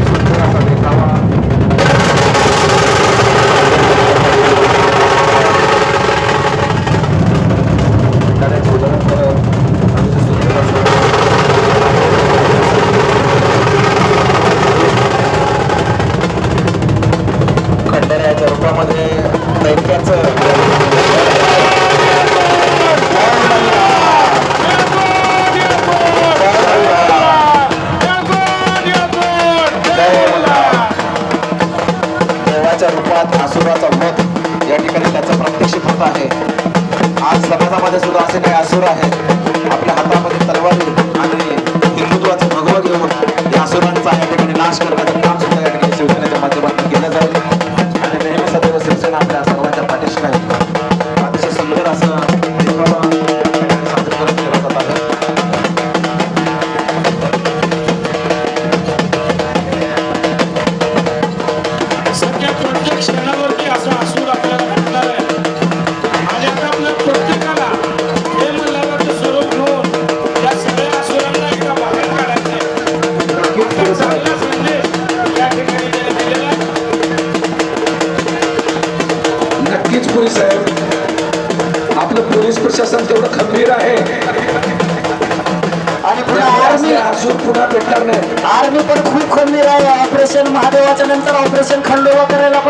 सुंदर असा असं रूपामध्ये दैत्याचं देवाच्या रूपात आसुराचा वध या ठिकाणी त्याचा प्रात्यक्षिक होत आहे. आज समाजामध्ये सुद्धा असे काही असुर आहेत. आपल्या हातामध्ये तलवारी नक्कीच पोलीस साहेब. आपलं पोलीस प्रशासन तेवढं खंबीर आहे. आणि पुन्हा आर्मी असूर पुन्हा भेटणार नाही. आर्मी पण खूप खंबीर आहे. ऑपरेशन महादेवाच्या नंतर ऑपरेशन खंडोबा करायला